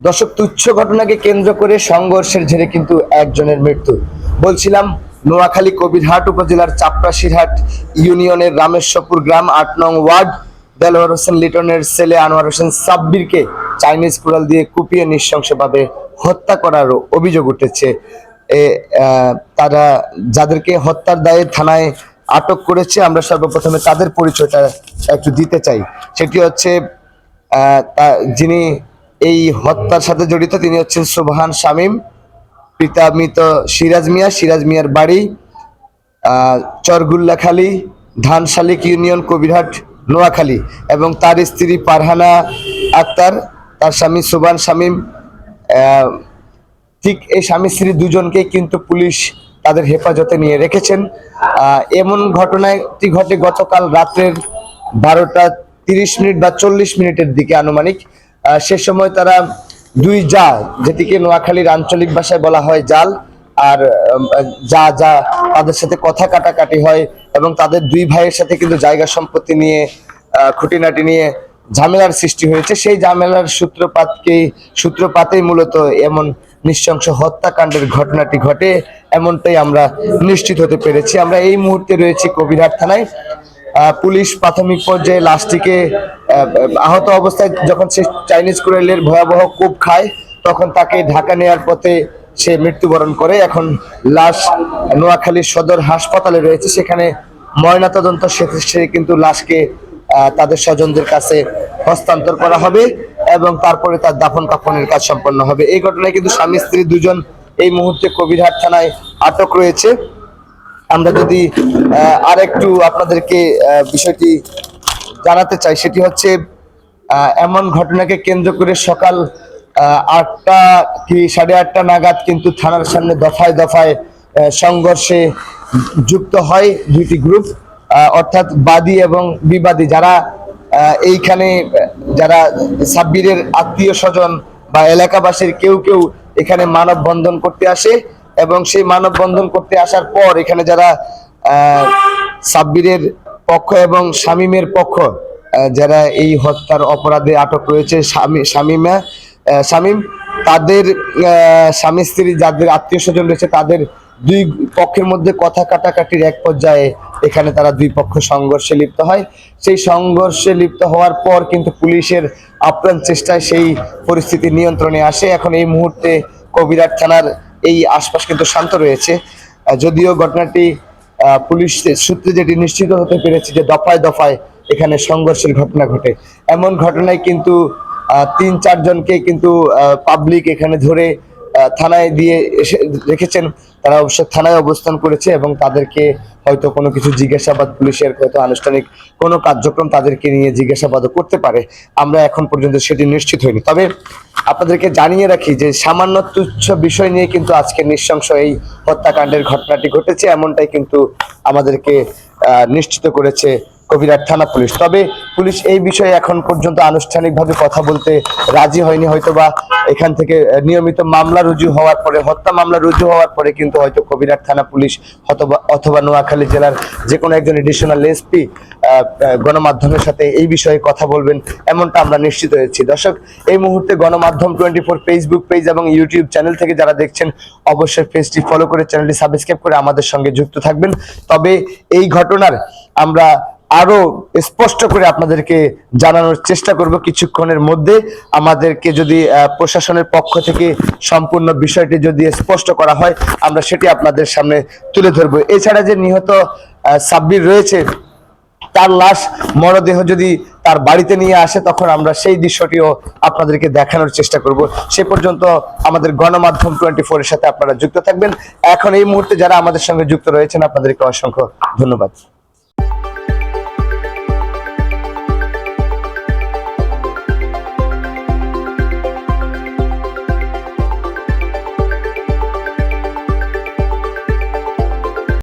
দর্শক, তুচ্ছ ঘটনাকে কেন্দ্র করে সংঘর্ষের জেরে কিন্তু একজনের মৃত্যু। বলছিলাম, নোয়াখালী কবিরহাট উপজেলার চাপড়াশিরহাট ইউনিয়নের রামেশ্বরপুর গ্রাম আট নং ওয়ার্ড, দেলোয়ার হোসেন লিটনের ছেলে আনোয়ার হোসেন সাব্বিরকে চাইনিজ কুড়াল দিয়ে কুপিয়ে নৃশংসভাবে হত্যা করার অভিযোগ উঠেছে। এ তারা যাদেরকে হত্যার দায়ে থানায় আটক করেছে, আমরা সর্বপ্রথমে তাদের পরিচয়টা একটু দিতে চাই। সেটি হচ্ছে যিনি এই হত্যার সাথে জড়িত তিনি হচ্ছেন সুবহান শামীম, পিতা মৃত সিরাজ মিয়া, সিরাজ মিয়ার বাড়ি চরগুল্লাখালী ধানশালিক ইউনিয়ন কবিরহাট, নোয়াখালী এবং তার স্ত্রী পারহানা আক্তার, তার স্বামী সুবহান শামীম ঠিক এই স্বামী স্ত্রী দুজনকে কিন্তু পুলিশ তাদের হেফাজতে নিয়ে রেখেছেন। এমন ঘটনাটি ঘটে গতকাল রাত্রের বারোটা তিরিশ মিনিট বা চল্লিশ মিনিটের দিকে আনুমানিক। সে সময় তারা দুই যা যেটিকে নোয়াখালীর আঞ্চলিক ভাষায় বলা হয় জাল, আর যা যা তাদের সাথে কথা কাটাকাটি হয় এবং তাদের দুই ভাইয়ের সাথে কিন্তু জায়গা সম্পত্তি নিয়ে খুঁটিনাটি নিয়ে ঝামেলার সৃষ্টি হয়েছে। সেই ঝামেলার সূত্রপাতকে সূত্রপাতেই মূলত এমন নৃশংস হত্যাকাণ্ডের ঘটনাটি ঘটে, এমনটাই আমরা নিশ্চিত হতে পেরেছি। আমরা এই মুহূর্তে রয়েছি কবিরহাট থানায়। পুলিশ প্রাথমিক পর্যায়ে লাশটিকে আহত অবস্থায় যখন সে চাইনিজ কুড়াইলের ভয়াবহ কূপ খায়, তখন তাকে ঢাকা নেওয়ার পথে সে মৃত্যুবরণ করে। এখন লাশ নোয়াখালী সদর হাসপাতালে রয়েছে। সেখানে ময়নাতদন্ত শেষে কিন্তু লাশকে তাদের স্বজনদের কাছে হস্তান্তর করা হবে এবং তারপরে তার দাফন কাফনের কাজ সম্পন্ন হবে। এই ঘটনায় কিন্তু স্বামী, স্ত্রী দুজন এই মুহূর্তে কবিরহাট থানায় আটক রয়েছে। আমরা যদি আহ, আরেকটু আপনাদেরকে বিষয়টি জানাতে চাই সেটি হচ্ছে এমন ঘটনাকে কেন্দ্র করে সকাল আটটা কি সাড়ে আটটা নাগাদ কিন্তু থানার সামনে দফায় দফায় সংঘর্ষে যুক্ত হয় দুইটি গ্রুপ অর্থাৎ বাদী এবং বিবাদী যারা এইখানে যারা সাব্বিরের আত্মীয় স্বজন বা এলাকাবাসীর কেউ কেউ এখানে মানববন্ধন করতে আসে। এবং সেই মানববন্ধন করতে আসার পর এখানে যারা সাব্বিরের পক্ষ এবং শামীমের পক্ষ যারা এই হত্যার অপরাধে আটক রয়েছে, শামী- শামীমা শামীম, তাদের স্বামী স্ত্রী যাদের আত্মীয় স্বজন রয়েছে, তাদের দুই পক্ষের মধ্যে কথা কাটাকাটির এক পর্যায়ে এখানে তারা দুই পক্ষ সংঘর্ষে লিপ্ত হয়। সেই সংঘর্ষে লিপ্ত হওয়ার পর কিন্তু পুলিশের আপ্রাণ চেষ্টায় সেই পরিস্থিতি নিয়ন্ত্রণে আসে। এখন এই মুহূর্তে কবিরাট থানার এই আশপাশ কিন্তু শান্ত রয়েছে। যদিও ঘটনাটি পুলিশ সূত্রে যেটি নিশ্চিত হতে পেরেছে যে দফায় দফায় এখানে সংঘর্ষের ঘটনা ঘটে। এমন ঘটনায় কিন্তু তিন চারজনকে কিন্তু পাবলিক এখানে ধরে থানায় দিয়ে এসে রেখেছেন, তারা অবশ্য থানায় অবস্থান করেছে এবং তাদেরকে হয়তো কোনো কিছু জিজ্ঞাসাবাদ, পুলিশের হয়তো আনুষ্ঠানিক কোনো কার্যক্রম তাদেরকে নিয়ে জিজ্ঞাসাবাদও করতে পারে। আমরা এখন পর্যন্ত সেটি নিশ্চিত হইনি। তবে আপনাদেরকে জানিয়ে রাখি যে সামান্য তুচ্ছ বিষয় নিয়ে কিন্তু আজকে নৃশংস এই হত্যাকাণ্ডের ঘটনাটি ঘটেছে, এমনটাই কিন্তু আমাদেরকে নিশ্চিত করেছে কবিরাট থানা পুলিশ। তবে পুলিশ এই বিষয়ে এখন পর্যন্ত আনুষ্ঠানিকভাবে কথা বলতে রাজি হয়নি। হয়তোবা এখান থেকে নিয়মিত মামলা রুজু হওয়ার পরে, হত্যা মামলা রুজু হওয়ার পরে কিন্তু হয়তো কবিরাট থানা পুলিশ অথবা নোয়াখালী জেলার যে কোনো একজন এডিশনাল এসপি গণমাধ্যমের সাথে এই বিষয়ে কথা বলবেন এমনটা আমরা নিশ্চিত হয়েছি। দর্শক, এই মুহূর্তে গণমাধ্যম টোয়েন্টি ফোর ফেসবুক পেজ এবং ইউটিউব চ্যানেল থেকে যারা দেখছেন, অবশ্যই পেজটি ফলো করে চ্যানেলটি সাবস্ক্রাইব করে আমাদের সঙ্গে যুক্ত থাকবেন। তবে এই ঘটনার আমরা আরও স্পষ্ট করে আপনাদেরকে জানানোর চেষ্টা করব কিছুক্ষণের মধ্যে। আমাদেরকে যদি প্রশাসনের পক্ষ থেকে সম্পূর্ণ বিষয়টি যদি স্পষ্ট করা হয়, আমরা সেটি আপনাদের সামনে তুলে ধরবো। এছাড়া যে নিহত সাব্বির রয়েছে, তার লাশ, মরদেহ যদি তার বাড়িতে নিয়ে আসে, তখন আমরা সেই দৃশ্যটিও আপনাদেরকে দেখানোর চেষ্টা করব। সে পর্যন্ত আমাদের গণমাধ্যম টোয়েন্টি এর সাথে আপনারা যুক্ত থাকবেন। এখন এই মুহূর্তে যারা আমাদের সঙ্গে যুক্ত রয়েছেন, আপনাদেরকে অসংখ্য ধন্যবাদ।